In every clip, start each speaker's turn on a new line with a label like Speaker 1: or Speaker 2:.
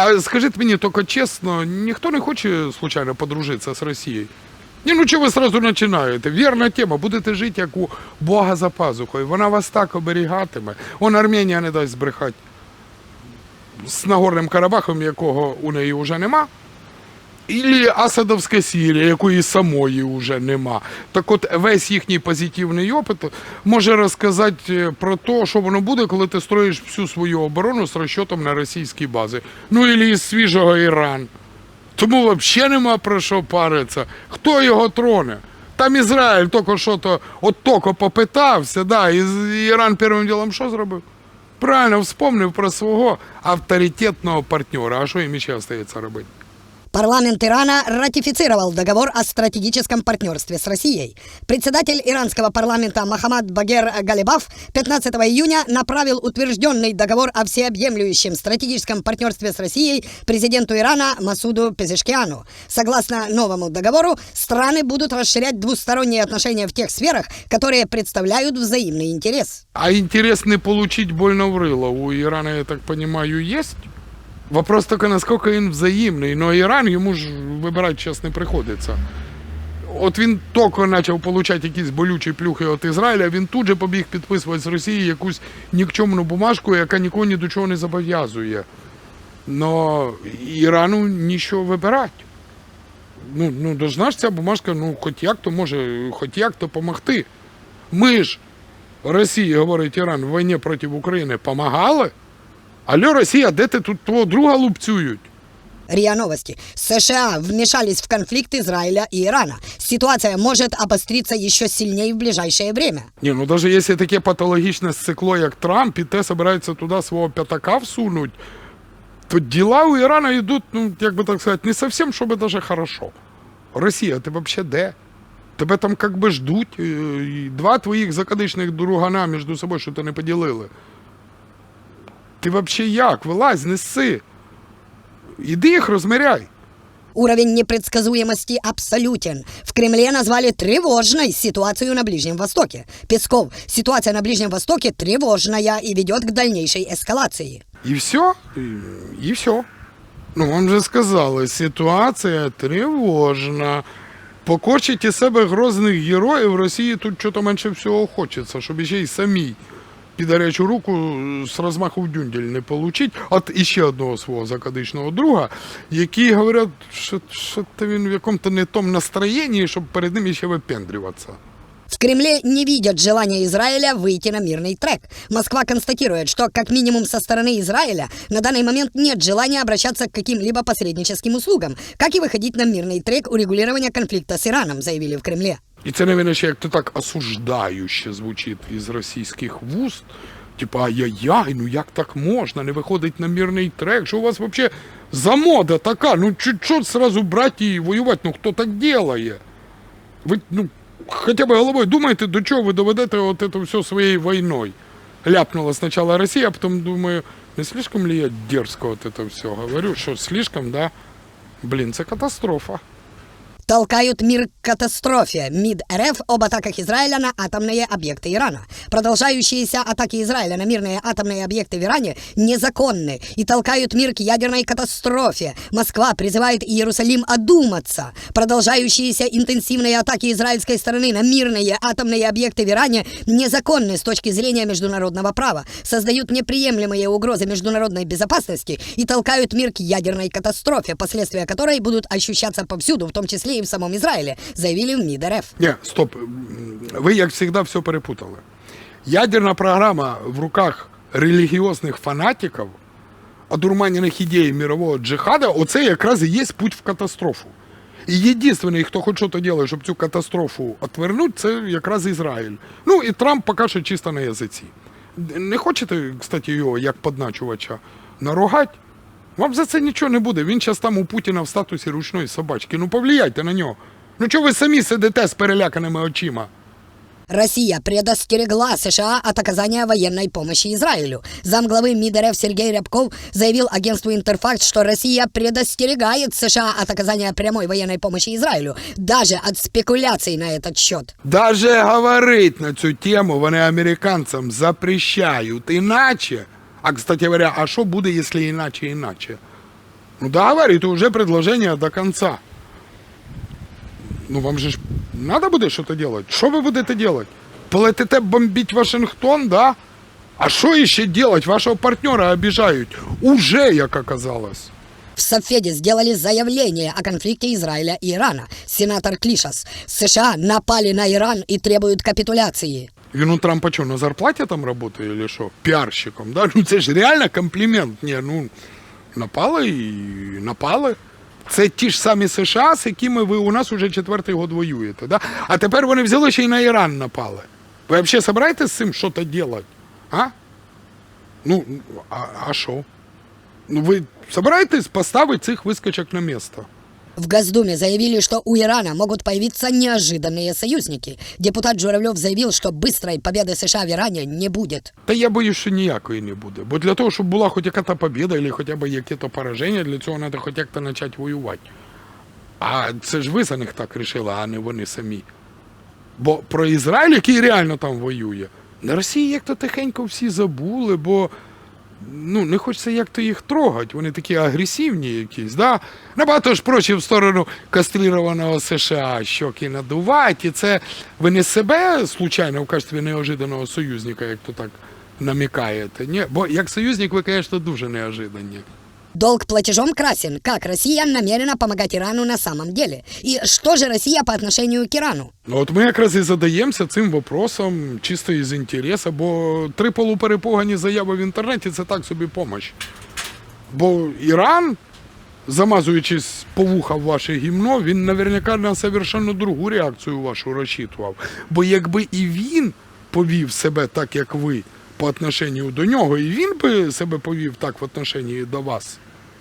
Speaker 1: А скажіть мені тільки чесно, ніхто не хоче случайно подружитися з Росією? Ні, ну чого ви сразу починаєте? Вірна тема, будете жити як у Бога за пазухою. Вона вас так оберігатиме. Он Арменія не дасть збрехати. З Нагорним Карабахом, якого у неї вже нема. Ілі Асадовська Сірія, якої самої вже нема. Так от весь їхній позитивний опит може розказати е, про те, що воно буде, коли ти строїш всю свою оборону з розчотом на російські бази. Ну ілі із свіжого Іран. Тому взагалі нема про що паритися. Хто його троне? Там Ізраїль тільки що то от тільки попитався, да, і Іран першим ділом що зробив? Правильно вспомнив про свого авторитетного партнера. А що їм ще остається робити?
Speaker 2: Парламент Ирана ратифицировал договор о стратегическом партнерстве с Россией. Председатель иранского парламента Махамад Багер Галибаф 15 июня направил утвержденный договор о всеобъемлющем стратегическом партнерстве с Россией президенту Ирана Масуду Пезешкиану. Согласно новому договору, страны будут расширять двусторонние отношения в тех сферах, которые представляют взаимный интерес.
Speaker 1: А интерес не получить больно в рыло у Ирана, я так понимаю, есть? Вопрос только, насколько він взаємний. Но Іран йому ж вибирати час не приходиться. От він тільки почав отримати якісь болючі плюхи від Ізраїля, він тут же побіг підписувати з Росії якусь нікчемну бумажку, яка нікого ні до чого не зобов'язує. Но Ірану нічого вибирати. Ну, ну, должна ж ця бумажка, ну, хоч як то може, хоч як то помогти. Ми ж Росії, говорить Іран, в війні проти України помагали. Алло, Росія, де ти тут твого друга лупцюють?
Speaker 2: РИА Новости. США вмешались в конфликт Израиля и Ирана. Ситуация может обостриться еще сильнее в ближайшее время.
Speaker 1: Ні, ну навіть якщо таке патологічне сцикло, як Трамп, і те собирається туди свого п'ятака всунуть, то діла у Ірана йдуть, ну, як би так сказати, не зовсім, щоб даже хорошо. Росія, ти взагалі де? Тебе там як би ждуть. е, Два твоїх закадичних другана між собою, що ти не поділили. Ти взагалі як? Вилазь, неси. Іди їх розміряй.
Speaker 2: Уровень непредсказуемости абсолютен. В Кремле назвали тревожной ситуацию на Ближнем Востоке. Песков. Ситуация на Ближнем Востоке тревожная и ведет к дальнейшей эскалации.
Speaker 1: І все, і, і все. Ну, вам же сказали, ситуація тривожна. Покорчить із себе грозних героїв Росії тут чого менше всього хочеться, щоб ще й самій під гарячу руку з розмаху в дюндель не получить. От іще одного свого закадичного друга, які говорять, що, що то він в якому-то не тому настроєнні, щоб перед ним ще випендрюватися.
Speaker 2: В Кремле не видят желания Израиля выйти на мирный трек. Москва констатирует, что как минимум со стороны Израиля на данный момент нет желания обращаться к каким-либо посредническим услугам, как и выходить на мирный трек урегулирования конфликта с Ираном, заявили в Кремле.
Speaker 1: І це, навіть, ще як то так осуждающе звучить із російських вуст. Типа, ай-яй-яй, ну як так можна? Не виходить на мирний трек. Що у вас взагалі за мода така? Ну чуть-чуть сразу брати і воювати. Ну хто так делає? Ви, ну, хоча б головою думаєте, до чого ви доведете от це все своєю війною? Ляпнула спочатку Росія, а потім думаю, не слишком ли я дерзко от це все говорю, що слишком, да? Блін, це катастрофа.
Speaker 2: Толкают мир к катастрофе. МИД РФ об атаках Израиля на атомные объекты Ирана. Продолжающиеся атаки Израиля на мирные атомные объекты в Иране незаконны и толкают мир к ядерной катастрофе. Москва призывает Иерусалим одуматься. Продолжающиеся интенсивные атаки израильской стороны на мирные атомные объекты в Иране незаконны с точки зрения международного права, создают неприемлемые угрозы международной безопасности и толкают мир к ядерной катастрофе, последствия которой будут ощущаться повсюду, в том числе и в самом Израиле, заявили в МИД РФ.
Speaker 1: Ні, стоп. Ви, як завжди, все перепутали. Ядерна програма в руках релігіозних фанатиків, одурманених ідей мирового джихада, оце якраз і є путь в катастрофу. І єдиний, хто хоч щось робить, щоб цю катастрофу отвернути, це якраз Ізраїль. Ну і Трамп поки що чисто на язиці. Не хочете, кстати, його як подначувача наругать? Вам за це нічого не буде. Він зараз там у Путіна в статусі ручної собачки. Ну повлияйте на нього. Ну чого ви самі сидите з переляканими очима?
Speaker 2: Россия предостерегла США от оказания военной помощи Израилю. Замглавы МИД РФ Сергей Рябков заявил агентству Интерфакт, что Россия предостерегает США от оказания прямой военной помощи Израилю, даже от спекуляций на этот счет.
Speaker 1: Даже говорить на цю тему вони американцям запрещають. Іначе, а кстати говоря, а що буде, якщо іначе іначе? Ну договаривайте уже предложение до конца. Ну вам же ж надо буде щось робити. Що ви будете робити? Полетите бомбить Вашингтон, да? А що ще робити? Вашого партнера обіжають. Уже, як оказалось.
Speaker 2: В Сафеде сделали заявление о конфликте Израиля и Ирана. Сенатор Клишас. США напали на Иран и требуют капитуляции.
Speaker 1: Він у Трампа що, на зарплаті там працює, или що? Піарщиком, да? Ну це ж реально комплімент. Ні, ну напали і напали. Це ті ж самі США, з якими ви у нас уже четвертий год воюєте. Да? А тепер вони взяли ще й на Іран напали. Ви взагалі собираєтесь з цим щось робити? А? Ну, а, а що? Ну ви собираєтесь поставити цих вискочок на місце?
Speaker 2: В Госдуме заявили, что у Ирана могут появиться неожиданные союзники. Депутат Журавлев заявил, что быстрой победы США в Иране не будет.
Speaker 1: Та я боюсь, що ніякої не буде. Бо для того, щоб була хоч яка-то побіда, або хоча б якесь пораження, для цього треба хоч як-то почати воювати. А це ж ви за них так рішили, а не вони самі. Бо про Ізраїль, який реально там воює, на Росії як-то тихенько всі забули, бо ну, не хочеться як-то їх трогати. Вони такі агресивні якісь. Да? Набагато ж проще в сторону кастрированого США щоки надувати. І це ви не себе случайно в качестві неожиданого союзника, як то так намікаєте. Ні, бо як союзник ви, звісно, дуже неожиданні.
Speaker 2: Долг платежом красен. Как Россия намерена помогать Ирану на самом деле? И что же Россия по отношению к Ирану?
Speaker 1: Ну, от ми якраз і задаємося цим вопросом чисто із інтересу, бо три полуперепогані заяви в інтернеті це так собі помощь. Бо Іран, замазуючись по вуха в ваше гімно, він наверняка на совершенно другу реакцію вашу розчитував. Бо якби і він повів себе так, як ви, по отношенню до нього, і він би себе повів так в отношенні до вас.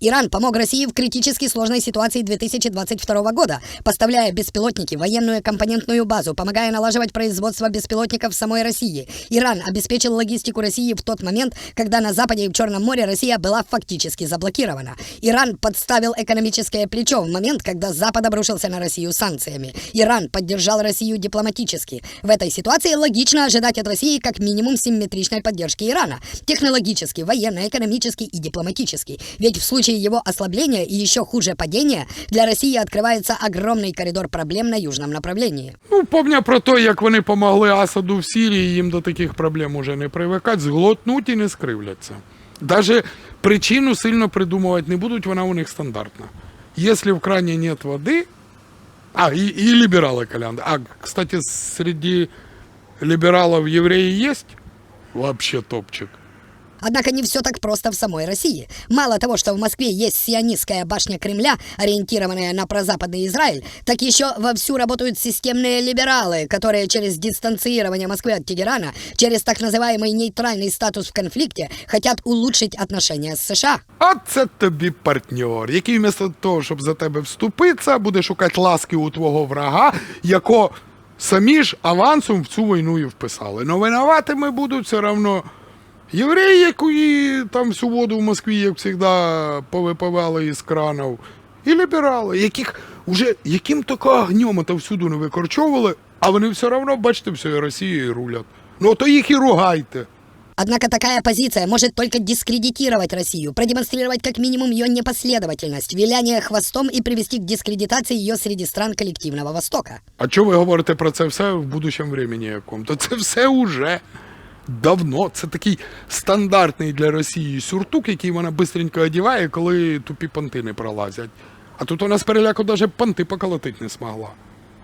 Speaker 2: Иран помог России в критически сложной ситуации 2022 года, поставляя беспилотники, военную компонентную базу, помогая налаживать производство беспилотников в самой России. Иран обеспечил логистику России в тот момент, когда на Западе и в Черном море Россия была фактически заблокирована. Иран подставил экономическое плечо в момент, когда Запад обрушился на Россию санкциями. Иран поддержал Россию дипломатически. В этой ситуации логично ожидать от России как минимум симметричной поддержки Ирана. Технологически, военно, экономически и дипломатически. Ведь в случае его ослабления и еще хуже падения, для России открывается огромный коридор проблем на южном направлении.
Speaker 1: Ну, помня про те, як вони помогли Асаду в Сирії, їм до таких проблем уже не привикать, зглотнуть і не скривляться. Даже причину сильно придумувати не будуть, вона у них стандартна. Если в кране нет воды, а, и, и либералы, Колян. А, кстати, среди либералов евреи есть? Вообще топчик.
Speaker 2: Однако не все так просто в самой России. Мало того, что в Москве есть сионистская башня Кремля, ориентированная на прозападный Израиль, так еще вовсю работают системные либералы, которые через дистанцирование Москвы от Тегерана, через так называемый нейтральный статус в конфликте, хотят улучшить отношения с США.
Speaker 1: А це тобі партнер, який вместо того, щоб за тебе вступитися, буде шукати ласки у твого врага, яко самі ж авансом в цю війну і вписали. Но винуватими будуть все одно євреї, які там всю воду в Москві, як завжди, повипивали із кранів, і ліберали, яких уже яким то огнем то всюди не викорчовували, а вони все одно, бачите, всією Росією рулять. Ну то їх і ругайте.
Speaker 2: Однако такая позиция может только дискредитировать Россию, продемонстрировать как минимум ее непоследовательность, виляние хвостом и привести к дискредитации ее среди стран коллективного Востока.
Speaker 1: А що ви говорите про це все в будущому времені якому? То це все уже давно. Це такий стандартний для Росії сюртук, який вона бистренько одіває, коли тупі понти не пролазять. А тут вона з переляку навіть понти поколотити не змогла.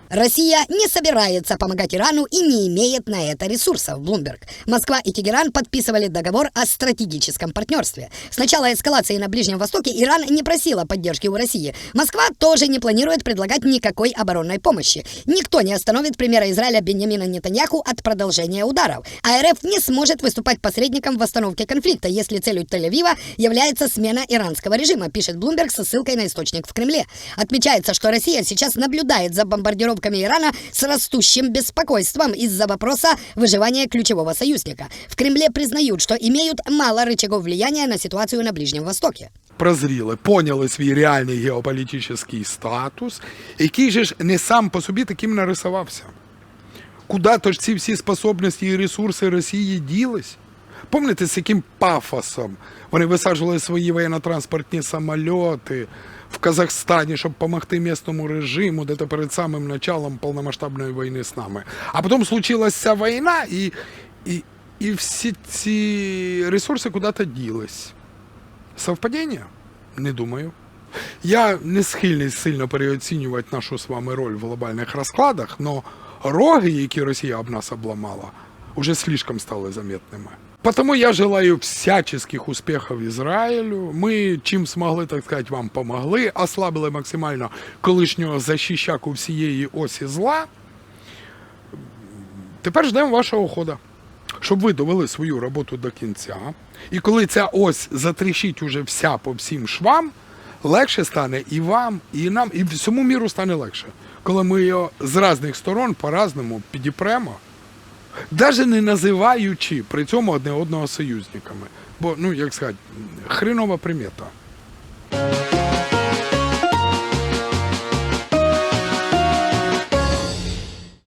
Speaker 2: Россия не собирается помогать Ирану и не имеет на это ресурсов, Блумберг. Москва и Тегеран подписывали договор о стратегическом партнерстве. С начала эскалации на Ближнем Востоке Иран не просила поддержки у России. Москва тоже не планирует предлагать никакой оборонной помощи. Никто не остановит премьера Израиля Беньямина Нетаньяху от продолжения ударов. А РФ не сможет выступать посредником в восстановке конфликта, если целью Тель-Авива является смена иранского режима, пишет Блумберг со ссылкой на источник в Кремле. Отмечается, что Россия сейчас наблюдает за бомбардировками Ирана с растущим беспокойством из-за вопроса выживания ключевого союзника. В Кремле признают, что имеют мало рычагов влияния на ситуацию на Ближнем Востоке.
Speaker 1: Прозріли, поняли свій реальний геополітичний статус, який же ж не сам по собі таким нарисувався. Куда то ж ці всі способності і ресурси Росії ділись? Помните, з яким пафосом вони висаджували свої воєнно-транспортні самольоти В Казахстані, щоб допомогти місному режиму, де перед самим началом повномасштабної війни з нами. А потім случилася війна, і, і, і всі ці ресурси куди-то ділись. Совпадіння? Не думаю. Я не схильний сильно переоцінювати нашу з вами роль в глобальних розкладах, але роги, які Росія об нас обламала, уже слишком стали заметними. Потому я желаю всяческих успехов Ізраїлю. Ми чим змогли, так сказати, вам помогли, ослабили максимально колишнього защищаку всієї осі зла. Тепер ждемо вашого хода, щоб ви довели свою роботу до кінця. І коли ця ось затріщить уже вся по всім швам, легше стане і вам, і нам, і всьому міру стане легше. Коли ми його з різних сторон по-разному підіпремо, Даже не називаючи при цьому одне одного союзниками. Бо, ну як сказати, хренова примета.